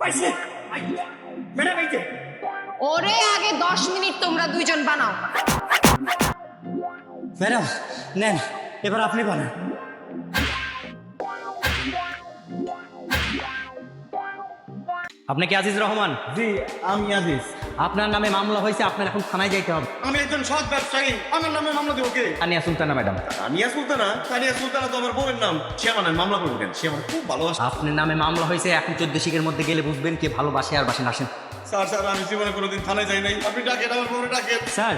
পাইছে? ম্যাডাম এই যে ওরে আগে দশ মিনিট তোমরা দুইজন বানাও। ম্যাডাম নেন এবার আপনি বানান। আপনি কি আজিজ রহমান? জি আমি আজিজ। আপনার নামে মামলা হয়েছে আপনার এখন থানায় যাইতে হবে। আমি একজন সৎ ব্যবসায়ী আমার নামে মামলা দেবো কে? আনিয়া সুলতানা ম্যাডাম। তানিয়া সুলতানা? তানিয়া সুলতানা তো আমার বউয়ের নাম। সে আমার নামে মামলা করব কেন? সে আমার খুব ভালোবাসে। আপনার নামে মামলা হয়েছে এখন চোদ্দ শিখের মধ্যে গেলে বুঝবেন কে ভালোবাসে আর বাসেন আসেন। স্যার স্যার আমি জীবনে কোনোদিন থানায় যাই নাই। আপনি ডাকেন আমার বউরে ডাকেন। স্যার।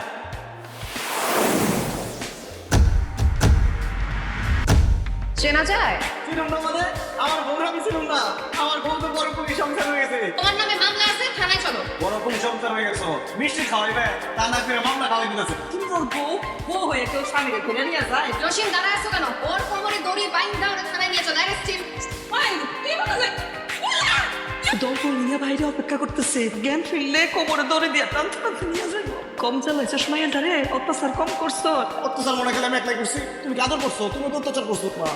চেনা যায়? ছিলাম না মানে? আমার বউরা আমি ছিলাম না। আমার বউ তো বড় পুলিশ সংসার হয়ে গেছে। তোমার নামে মামলা আছে থানায় চলো। বড় পুলিশ সংসার হয়ে গেছে। মিষ্টি খাওয়াইবে তা না করে মামলা খাওয়াই দিতেছে। তুমি তোর বউ বউ হয়ে কেউ স্বামীকে ফেলে নিয়ে যায়? জসিম দাঁড়ায় আছো কেন? ওর কোমরে দড়ি বাইন্দা ওরে থানায় নিয়ে চলো অ্যারেস্ট ভাই, কি বলে? দল করে নিয়ে বাইরে অপেক্ষা করতেছে। জ্ঞান ফিরলে কোমরে দৌড়ে দিয়ে টানতে নিয়ে যাব কম চালাইছো সময় রে অত্যাচার কম করছ। অত্যাচার মনে খেলে আমি একলাই করছি। তুমি কি আদর করছ? তুমি তো অত্যাচার করছ মা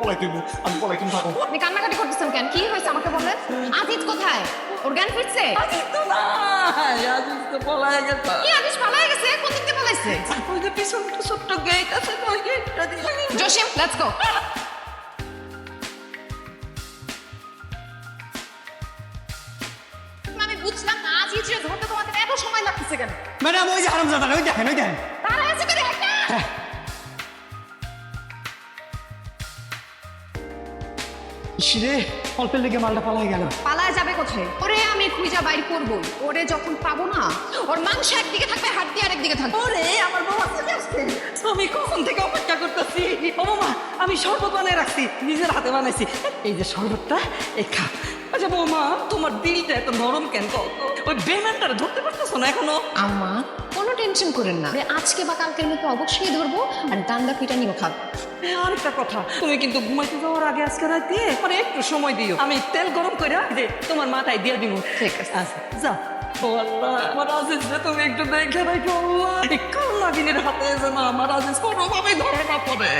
পলাই তুই আমি পলাই তুমি থাকো আপনি কান্নাকাটি করতেছেন কেন? কি হয়েছে আমাকে বলেন? আজিজ কোথায়? ওর জ্ঞান ফিরছে? আজিজ তো না আজিজ তো পলায় গেছে। কি আজিজ পালায় গেছে? কোন দিক পালাইছে? ওই যে পিছনটা ছোট্ট গেট আছে ওই গেটটা দিয়ে জসিম লেটস গো আমি বুঝলাম না আজিজ ধরতে তোমাদের এত সময় লাগতেছে কেন? ম্যাডাম ওই যে হারামজাদা ওই দেখেন ওই দেখেন। তারা আছে করে একটা রে অল্পের লেগে মালটা পালাই গেল। পালায় যাবে কোথায়? ওরে আমি খুঁজা বাইর করব। ওরে যখন পাবো না ওর মাংস একদিকে থাকবে হাড্ডি আরেকদিকে থাকবে। ওরে আমার বউ আসতে আসছে। আমি কখন থেকে অপেক্ষা করতেছি? ও মামা আমি শরবত বানিয়ে রাখছি নিজের হাতে বানাইছি। এই যে শরবতটা এই খা আচ্ছা বৌমা তোমার দিলটা এত নরম কেন? ওই বেমানটারে ধরতে পারতেছো না এখনও? আম্মা কোনো টেনশন করেন না। আজকে বা কালকের মতো অবশ্যই ধরবো আর ডান্ডা পিটানিও খাব। আরেকটা কথা তুমি কিন্তু ঘুমাইতে যাওয়ার আগে আজকে রাতে মানে একটু সময় দিও। আমি তেল গরম করে যে তোমার মাথায় দিয়ে দিব ঠিক আছে। আচ্ছা যাও। ও আল্লাহ আমার আজিজ তুমি একটু দেখে রাখো আল্লাহ। দিনের হাতে যেন আমার আজিজ কোনোভাবে ধরে না পড়ে।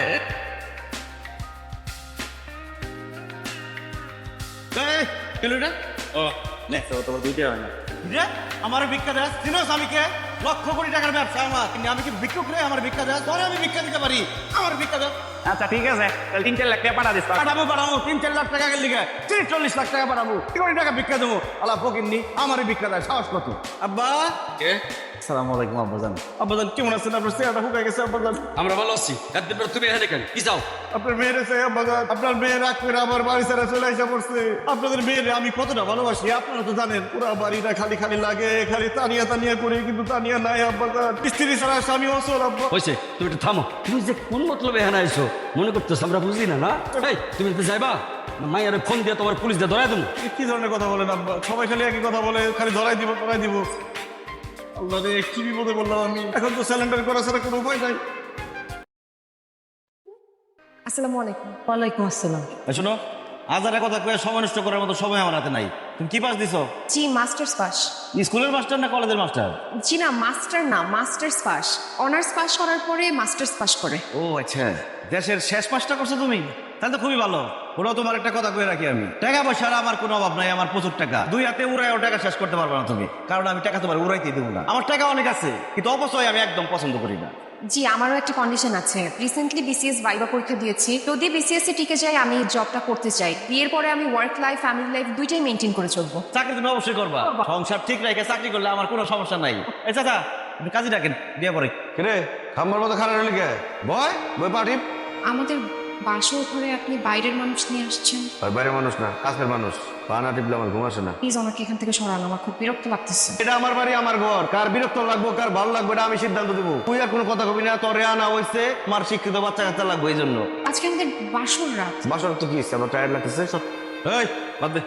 কিলোটা ও নে। তোমার দুইটা হয় না। রে আমার ভিক্ষা দেয় চিনোস আমি কে লক্ষ কোটি টাকার ব্যবসা আমার। কিন্তু আমি কি ভিক্ষুক রে? আমার ভিক্ষা দেয়? পরে আমি ভিক্ষা দিতে পারি। আমার ভিক্ষা দেয়। আচ্ছা ঠিক আছে। তাহলে তিন চার লাখ টাকা পাঠা দিস পাঠাবো পাঠাবো। তিন চার লাখ টাকা লিখে তিরিশ চল্লিশ লাখ টাকা পাঠাবো। কি কোটি টাকা ভিক্ষা দেবো। আলা ফকিরনি আমারই দেয়। সাহস কত আব্বা। কে? সালামু আলাইকুম আব্বাজান আব্বাজান কেমন আছেন? আপনার চেহারাটা হুকে গেছে আব্বাজান আমরা ভালো আছি। একদিন পর তুমি এখানে কেন? কি চাও? আপনার মেয়ের এসে আব্বাজান আপনার মেয়ে রাগ করে আমার বাড়ি ছাড়া চলে এসে পড়ছে। আপনাদের মেয়ের আমি কতটা ভালোবাসি আপনারা তো জানেন। পুরো বাড়িটা খালি খালি লাগে খালি তানিয়া তানিয়া করে কিন্তু তানিয়া নাই আব্বাজান স্ত্রী ছাড়া স্বামী অসল আব্বা। হয়েছে তুমি একটু থামো। তুমি যে কোন মতলবে এখানে আইছো? মনে করতেছো আমরা বুঝি না না? এই তুমি একটু যাইবা মাইয়ারে ফোন দিয়ে তোমার পুলিশ দিয়ে ধরাই দেবো কি ধরনের কথা বলেন আব্বা? সবাই খালি একই কথা বলে খালি ধরাই দিব ধরাই দিব। আল্লাহ রে কি বিপদে বললাম আমি। এখন তো স্যালেন্ডার করা ছাড়া কোনো উপায় নাই। আসসালামু আলাইকুম। ওয়ালাইকুম আসসালাম। শোনো হাজারে কথা কয়ে সময় নষ্ট করার মতো সময় আমার হাতে নাই। তুমি কি পাস দিছো? জি মাস্টার্স পাস। স্কুলের মাস্টার না কলেজের মাস্টার? জি না মাস্টার না মাস্টার্স পাস। অনার্স পাস করার পরে মাস্টার্স পাস করে। ও আচ্ছা। দেশের শেষ পাসটা করছ তুমি? তাহলে তো খুবই ভালো। ওরাও তোমার একটা কথা কয়ে রাখি আমি। টাকা পয়সার আমার কোনো অভাব নাই আমার প্রচুর টাকা। দুই হাতে উড়াইও টাকা শেষ করতে পারবে না তুমি। কারণ আমি টাকা তোমার উড়াইতে দেবো না। আমার টাকা অনেক আছে কিন্তু অবশ্যই আমি একদম পছন্দ করি না। জি আমারও একটা কন্ডিশন আছে। রিসেন্টলি বিসিএস ভাইবা পরীক্ষা দিয়েছি। যদি বিসিএস এ টিকে যাই আমি জবটা করতে চাই। বিয়ের পরে আমি ওয়ার্ক লাইফ ফ্যামিলি লাইফ দুইটাই মেনটেন করে চলবো। চাকরি তুমি অবশ্যই করবা। সংসার ঠিক রেখে চাকরি করলে আমার কোনো সমস্যা নাই। এ চাচা আপনি কাজে ডাকেন বিয়ে পরে। কিরে খাম্বার মতো খারাপ হলি কে? বয় বই পাঠি আমাদের বাসর ঘরে আপনি বাইরের মানুষ নিয়ে আসছেন। আর বাইরের মানুষ না কাছের মানুষ। পা না টিপলে আমার ঘুম আসে না। প্লিজ ওনাকে এখান থেকে সরান আমার খুব বিরক্ত লাগতেছে। এটা আমার বাড়ি আমার ঘর। কার বিরক্ত লাগবো কার ভালো লাগবে এটা আমি সিদ্ধান্ত দেবো। তুই আর কোনো কথা কবি না তোরে আনা হইছে আমার শিক্ষিত বাচ্চা কাচ্চা লাগবে এই জন্য আজকে আমাদের বাসর রাত। বাসর তো কি? আমার লাগতেছে সব। এই বাদ দে।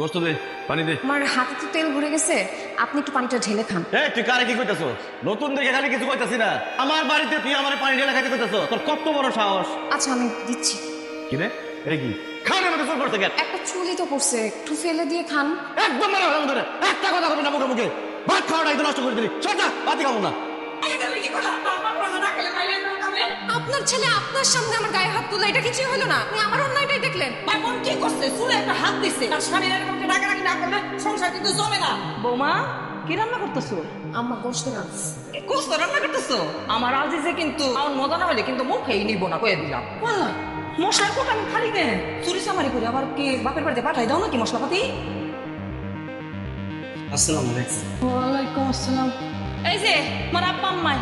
বস্তু দে পানি দে। আমার হাতে তো তেল ভরে গেছে আপনি একটু পানিটা ঢেলে খান। এই তুই কারে কি কইতাছ? নতুন দেখে খালি কিছু কইতাছি না। আমার বাড়িতে তুই আমার পানি ঢেলে খাইতে কইতাছ? তোর কত বড় সাহস। আচ্ছা আমি দিচ্ছি। কি রে? এটা কি? খানের চুল করছে কেন একটা চুলি তো পড়ছে একটু ফেলে দিয়ে খান। একদম মারা হলাম ধরে। একটা কথা বলবি না মুখে মুখে। ভাত খাওয়াটা একদম নষ্ট করে দিলি। চল না খাব না? আপনার ছেলে আপনার সামনে আমার গায়ে হাত তুলে এটা কিছুই হলো না। আপনি আমার অন্যায়টাই দেখলেন। এমন কি করছে? চুলে একটা হাত দিছে। তার স্বামীর এরকম ডাকাডাকি না করলে সংসার কিন্তু জমে না। বৌমা কি রান্না করতেছো? আম্মা গোষ্ঠ গাছ কোস্ত রান্না করতেছো? আমার আজিজে কিন্তু আমার মজা না হলে কিন্তু মুখেই নিব না কয়ে দিলাম। বললাম। মশলার কোট খালি দেন। চুরি চামারি করে আবার কি বাপের বাড়িতে পাঠাই দাও নাকি মশলাপাতি? আসসালামু আলাইকুম। ওয়ালাইকুম আসসালাম। এই যে আমার আব্বা আম্মাই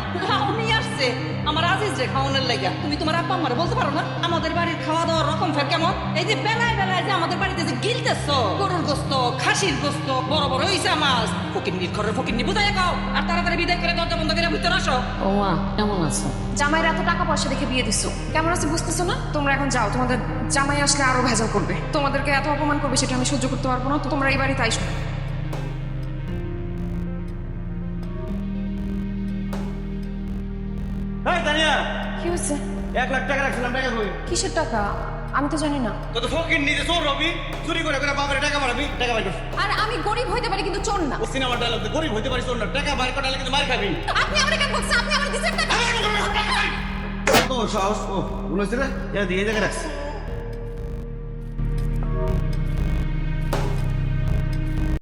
উনি আসছে। আমার আজিজ রে খাওয়ানোর লাগা। তুমি তোমার আব্বা আম্মারে বলতে পারো না? আমাদের বাড়ির খাওয়া দাওয়ার রকম ফের কেমন? এই যে বেলায় বেলায় যে আমাদের বাড়িতে যে গিলতেছ গরুর গোস্ত খাসির গোস্ত বড় বড় হইছে মাছ। ফকিন্নির ঘরের ফকিন্নি বুঝাই খাও আর তাড়াতাড়ি বিদায় করে দরজা বন্ধ করে ভিতরে আসো। ও মা কেমন আছো? জামাইয়ের এত টাকা পয়সা দেখে বিয়ে দিছো। কেমন আছে বুঝতেছো না? তোমরা এখন যাও তোমাদের জামাই আসলে আরও ভেজাল করবে। তোমাদেরকে এত অপমান করবে সেটা আমি সহ্য করতে পারব না তো তোমরা এই বাড়িতে আইসো। কি হয়েছে এক লাখ টাকা রাখছিলাম টাকা কই? কিসের টাকা? আমি তো জানি না। তো তো ফকির নিজে চোর রবি। চুরি করে করে বাপরে টাকা মারাবি টাকা বাইর আর আমি গরিব হইতে পারি কিন্তু চোর না। ও সিনেমার ডায়লগ গরিব হইতে পারি চোর না। টাকা বাইর করে কিন্তু মার খাবি। আপনি আমার কেন বলছেন আপনি আমার দিচ্ছেন টাকা? ও সাহস ও। হচ্ছে রে দিয়ে জায়গায় রাখছি।